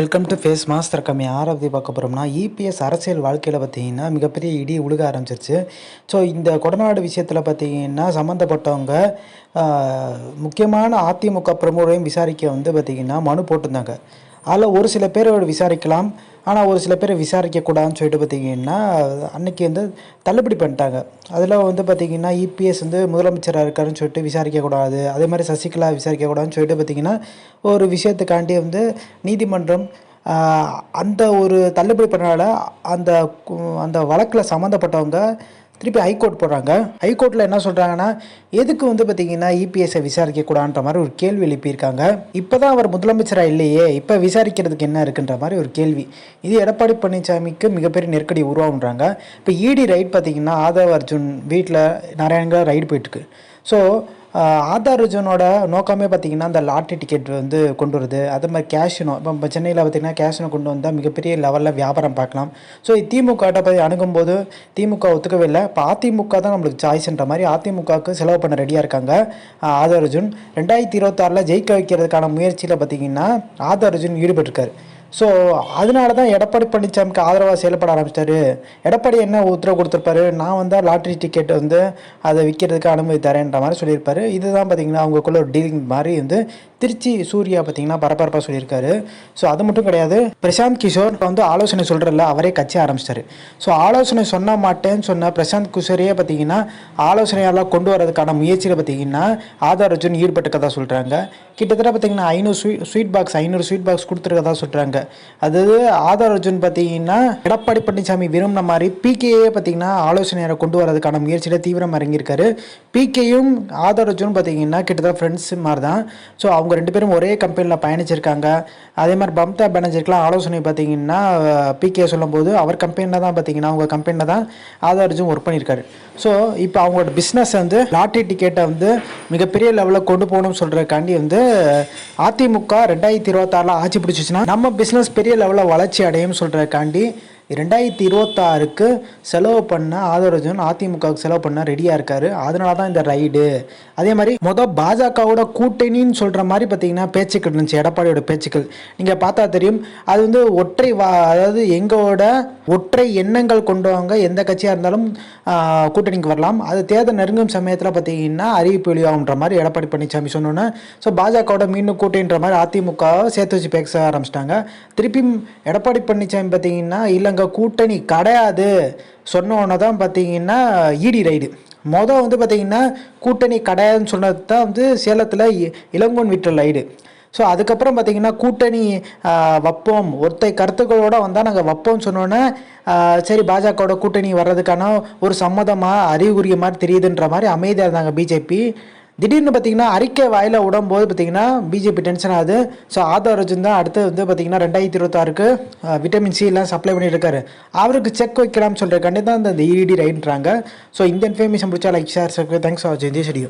Welcome to face master கம்மி ஆறாவது பார்க்க போகிறோம்னா இபிஎஸ் அரசியல் வாழ்க்கையில் பார்த்தீங்கன்னா மிகப்பெரிய இடி உழுக ஆரம்பிச்சிருச்சு. ஸோ இந்த கொடநாடு விஷயத்தில் பார்த்தீங்கன்னா சம்மந்தப்பட்டவங்க முக்கியமான அதிமுக பிரமுகரையும் விசாரிக்க வந்து பார்த்தீங்கன்னா மனு போட்டிருந்தாங்க. அதில் ஒரு சில பேரோட விசாரிக்கலாம். ஆனால் ஒரு சில பேர் விசாரிக்கக்கூடாதுன்னு சொல்லிட்டு பார்த்தீங்கன்னா அன்றைக்கி வந்து தள்ளுபடி பண்ணிட்டாங்க. அதில் வந்து பார்த்திங்கன்னா இபிஎஸ் வந்து முதலமைச்சராக இருக்காருன்னு சொல்லிட்டு விசாரிக்கக்கூடாது அதே மாதிரி சசிகலா விசாரிக்கக்கூடாதுன்னு சொல்லிட்டு பார்த்திங்கன்னா ஒரு விஷயத்துக்காண்டி வந்து நீதிமன்றம் அந்த ஒரு தள்ளுபடி பண்ணனால அந்த அந்த வழக்கில் சம்மந்தப்பட்டவங்க திருப்பி ஹைகோர்ட் போடுறாங்க. ஹைகோர்ட்டில் என்ன சொல்கிறாங்கன்னா எதுக்கு வந்து பார்த்தீங்கன்னா இபிஎஸ்ஸை விசாரிக்கக்கூடாதுன்ற மாதிரி ஒரு கேள்வி எழுப்பியிருக்காங்க. இப்போ தான் அவர் முதலமைச்சராக இல்லையே இப்போ விசாரிக்கிறதுக்கு என்ன இருக்குன்ற மாதிரி ஒரு கேள்வி. இது எடப்பாடி பழனிசாமிக்கு மிகப்பெரிய நெருக்கடி உருவாகுன்றாங்க இப்போ இடி ரைட் பார்த்தீங்கன்னா ஆதவ் அர்ஜுன் வீட்டில் நிறைய ரைடு போயிட்டுருக்கு. ஸோ ஆதார் நோக்கமே பார்த்திங்கன்னா அந்த லாட்ரி டிக்கெட் வந்து கொண்டு வருது. அதே மாதிரி கேஷினோ இப்போ இப்போ சென்னையில் பார்த்தீங்கன்னா கேஷினோ கொண்டு வந்தால் மிகப்பெரிய லெவலில் வியாபாரம் பார்க்கலாம். ஸோ திமுகட்ட போய் அணுகும்போது திமுக ஒத்துக்கவே இல்லை. இப்போ அதிமுக தான் நம்மளுக்கு சாய்ஸ்ன்ற மாதிரி அதிமுகவுக்கு செலவு பண்ண ரெடியாக இருக்காங்க. ஆஹ் அர்ஜுன் ரெண்டாயிரத்தி இருபத்தாறில் ஜெயிக்க வைக்கிறதுக்கான முயற்சியில் பார்த்தீங்கன்னா ஆதார்ஜுன் அர்ஜுன் ஈடுபட்டிருக்காரு. ஸோ அதனால தான் எடப்பாடி பழனிசாமிக்கு ஆதரவாக செயல்பட ஆரம்பிச்சிட்டாரு. எடப்பாடி என்ன உத்தரவு கொடுத்துருப்பாரு? நான் வந்து லாட்ரி டிக்கெட் வந்து அதை விற்கிறதுக்கு அனுமதி தரேன்ற மாதிரி சொல்லியிருப்பாரு. இதுதான் பார்த்தீங்கன்னா அவங்களுக்குள்ள ஒரு டீலிங் மாதிரி வந்து திருச்சி சூர்யா பார்த்தீங்கன்னா பரபரப்பாக சொல்லியிருக்காரு. ஸோ அது மட்டும் கிடையாது. பிரசாந்த் கிஷோர் வந்து ஆலோசனை சொல்கிறல்ல அவரே கட்சி ஆரம்பிச்சிட்டாரு. ஸோ ஆலோசனை சொன்ன மாட்டேன்னு சொன்ன பிரசாந்த் கிஷோரையே பார்த்தீங்கன்னா ஆலோசனையெல்லாம் கொண்டு வரதுக்கான முயற்சியில் பார்த்தீங்கன்னா ஆதார் அர்ஜுன் ஈடுபட்டுக்கதா சொல்கிறாங்க கிட்டத்தட்ட பார்த்தீங்கன்னா ஐநூறு ஸ்வீட் ஸ்வீட் பாக்ஸ் ஐநூறு ஸ்வீட் பாக்ஸ் கொடுத்துருக்கதா சொல்கிறாங்க அதாவது ஆதார் அர்ஜுன் பார்த்தீங்கன்னா எடப்பாடி பழனிசாமி விரும்பின மாதிரி பிகேயே பார்த்தீங்கன்னா ஆலோசனையரை கொண்டு வரதுக்கான முயற்சியில் தீவிரமாக இறங்கியிருக்காரு. பிகேயும் ஆதார் அர்ஜுன் பார்த்தீங்கன்னா கிட்டத்தட்ட ஃப்ரெண்ட்ஸ் மாதிரி தான் ஸோ அவங்க ரெண்டு பேரும் ஒரே கம்பெனியில் பயணிச்சிருக்காங்க. அதே மாதிரி பம்தா பானர்ஜிக்கெலாம் ஆலோசனை பார்த்தீங்கன்னா பிகே சொல்லும்போது அவர் கம்பெனியில் தான் பார்த்தீங்கன்னா அவங்க கம்பெனியில் தான் ஆதார் அர்ஜுன் ஒர்க் பண்ணியிருக்காரு. ஸோ இப்போ அவங்களோட பிஸ்னஸ் வந்து லாட்ரி டிக்கெட்டை வந்து மிகப்பெரிய லெவலில் கொண்டு போகணும்னு சொல்கிறதுக்காண்டி வந்து அதிமுக ரெண்டாயிரத்தி இருபத்தாறில் ஆட்சி பிடிச்சிச்சுன்னா நம்ம பிஸ்னஸ் பெரிய லெவலில் வளர்ச்சி அடையும் சொல்கிறதுக்காண்டி ரெண்டாயிரத்தி இருபத்தாறுக்கு செலவு பண்ண ஆதரஜன் அதிமுகவுக்கு செலவு பண்ண ரெடியாக இருக்காரு. அதனால தான் இந்த ரைடு. அதே மாதிரி மொதல் பாஜகவோட கூட்டணின்னு சொல்கிற மாதிரி பார்த்தீங்கன்னா பேச்சுக்கள் இருந்துச்சு. எடப்பாடியோட பேச்சுக்கள். நீங்கள் பார்த்தா தெரியும். அது வந்து ஒற்றை வா அதாவது எங்களோட ஒற்றை எண்ணங்கள் கொண்டவங்க எந்த கட்சியாக இருந்தாலும் கூட்டணிக்கு வரலாம். அது தேர்தல் நெருங்கும் சமயத்தில் பார்த்தீங்கன்னா அறிவிப்பு வெளியாகுன்ற மாதிரி எடப்பாடி பழனிசாமி சொன்னோன்னே. ஸோ பாஜகவோட மீண்டும் கூட்டணின்ற மாதிரி அதிமுகவை சேர்த்து வச்சு பேச ஆரம்பிச்சிட்டாங்க. திருப்பியும் எடப்பாடி பழனிசாமி பார்த்தீங்கன்னா இல்லைங்க கூட்டணி கிடையாது. சொன்னோன்னே தான் பார்த்தீங்கன்னா இடி ரைடு மொதல் வந்து பார்த்தீங்கன்னா கூட்டணி கிடையாதுன்னு சொன்னது தான் வந்து சேலத்தில் இ- இளங்கோன் விட்டல் ரைடு ஸோ அதுக்கப்புறம் பார்த்தீங்கன்னா கூட்டணி வப்போம் வைப்போம். ஒருத்தை கருத்துக்களோட வந்தால் நாங்கள் வைப்போம்னு சொன்னோன்னே சரி பாஜகவோட கூட்டணி வர்றதுக்கான ஒரு சம்மதமாக அறிகுறிய மாதிரி தெரியுதுன்ற மாதிரி அமைதியாக இருந்தாங்க பிஜேபி திடீர்னு பார்த்தீங்கன்னா அறிக்கை வாயில விடும்போது பார்த்தீங்கன்னா பிஜேபி டென்ஷன் ஆகுது. ஸோ ஆதார் அர்ஜுன் தான் அடுத்து வந்து பார்த்தீங்கன்னா ரெண்டாயிரத்தி இருபத்தாறுக்கு விட்டமின் சி எல்லாம் சப்ளை பண்ணியிருக்காரு அவருக்கு செக் வைக்கலாம்னு சொல்கிறக்காண்டி தான் இந்த இடி ரைட்ன்றாங்க ஸோ இந்த இன்ஃபர்மேஷன் பிடிச்சா லைக் ஷேர் தேங்க்ஸ் ஃபார் வாட்சிங் திஸ் வீடியோ